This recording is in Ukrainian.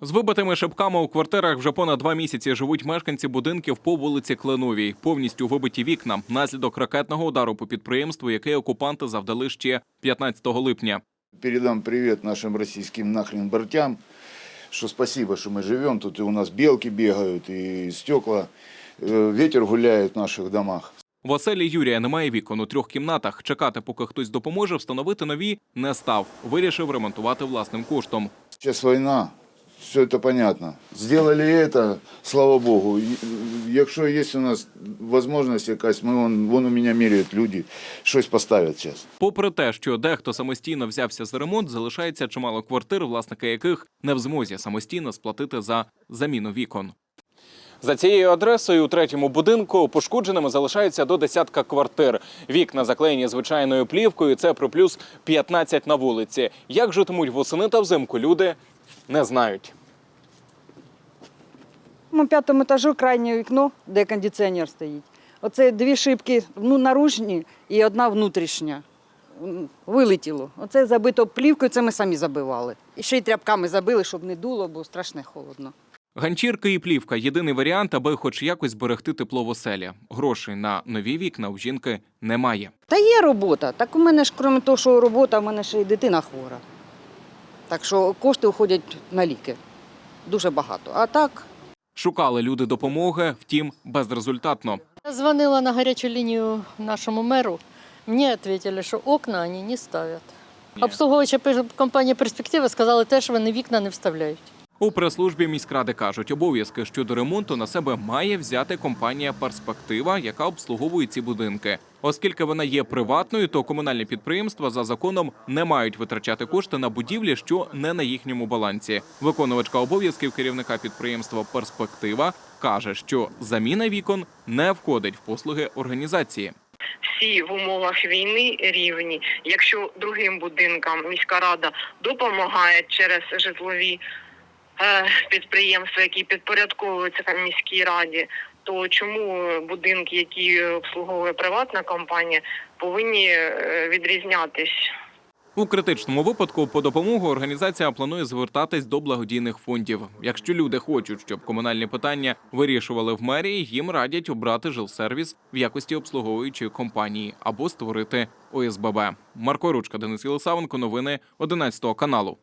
З вибитими шибками у квартирах вже понад два місяці живуть мешканці будинків по вулиці Кленовій. Повністю вибиті вікна наслідок ракетного удару по підприємству, яке окупанти завдали ще 15 липня. Передам привет нашим российским нахрен бортям, что спасибо, что мы живем. Тут и у нас белки бегают, и стекла, э, ветер гуляет в наших домах. В оселі Юрія немає вікон у трьох кімнатах. Чекати, поки хтось допоможе, встановити нові не став. Вирішив ремонтувати власним коштом. Сейчас война, все это понятно. Сделали это, слава Богу. Якщо є у нас можливість якась, ми вон, вон у мене міряють люди, щось поставлять зараз. Попри те, що дехто самостійно взявся за ремонт, залишається чимало квартир, власники яких не в змозі самостійно сплатити за заміну вікон. За цією адресою у третьому будинку пошкодженими залишається до десятка квартир. Вікна заклеєні звичайною плівкою. Це про плюс 15 на вулиці. Як житимуть восени та взимку, люди не знають. На п'ятому етажу крайнє вікно, де кондиціонер стоїть. Оце дві шибки ну, наружні і одна внутрішня. Вилетіло. Оце забито плівкою, це ми самі забивали. І ще й тряпками забили, щоб не дуло, бо страшне холодно. Ганчірки і плівка єдиний варіант, аби хоч якось зберегти тепло в оселі. Грошей на нові вікна у жінки немає. Та є робота. Так у мене ж, крім того, що робота, у мене ще й дитина хвора. Так що кошти уходять на ліки. Дуже багато. А так, Шукали люди допомоги, втім, безрезультатно. Я звонила на горячую линию нашему мэру. Мне ответили, что окна они не ставят. Обслуговуюча компанія перспектива сказали те, що вони вікна не вставляють. У прес-службі міськради кажуть, обов'язки щодо ремонту на себе має взяти компанія Перспектива, яка обслуговує ці будинки. Оскільки вона є приватною, то комунальні підприємства за законом не мають витрачати кошти на будівлі, що не на їхньому балансі. Виконувачка обов'язків керівника підприємства Перспектива каже, що заміна вікон не входить в послуги організації. всі в умовах війни рівні. Якщо другим будинкам міська рада допомагає через житлові підприємства, які підпорядковуються міській раді, то чому будинки, які обслуговує приватна компанія, повинні е, відрізнятись? У критичному випадку по допомогу організація планує звертатись до благодійних фондів. Якщо люди хочуть, щоб комунальні питання вирішували в мерії, їм радять обрати жилсервіс в якості обслуговуючої компанії або створити ОСББ. Марко Ручка, Денис Єлисавенко, новини 11 каналу.